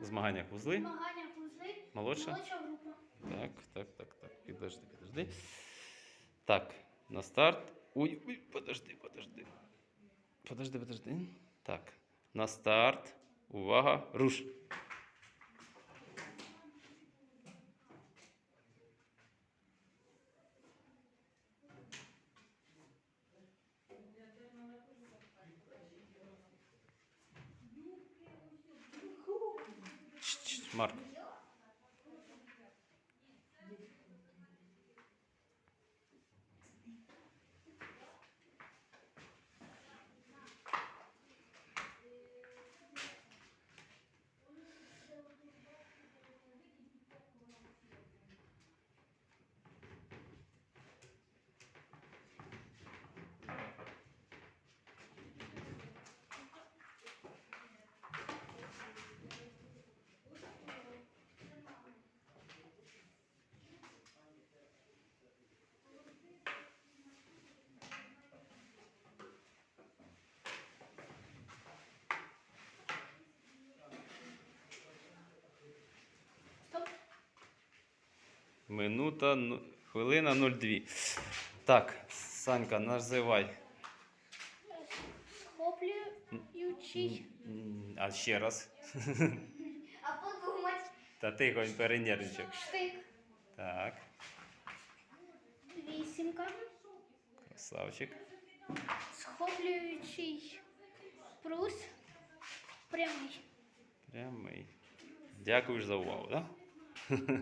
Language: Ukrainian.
Змаганнях вузли. Змагання вузли. Молодша? Молодша група. Так, так, так, так. Підожди, підожди. Так, на старт. Ой, ой, подожди, подожди. Подожди, подожди. Так. На старт. Увага, руш. Марк. Минута, ну- хвилина 02. Так, Санька, називай. Схоплюючий. А ще раз. А подумать. Та тихо, він перенервничав. Штик. Так, Вісімка. красавчик. Схоплюючий прус. Прямий. Прямий. Дякую за увагу, так? Да?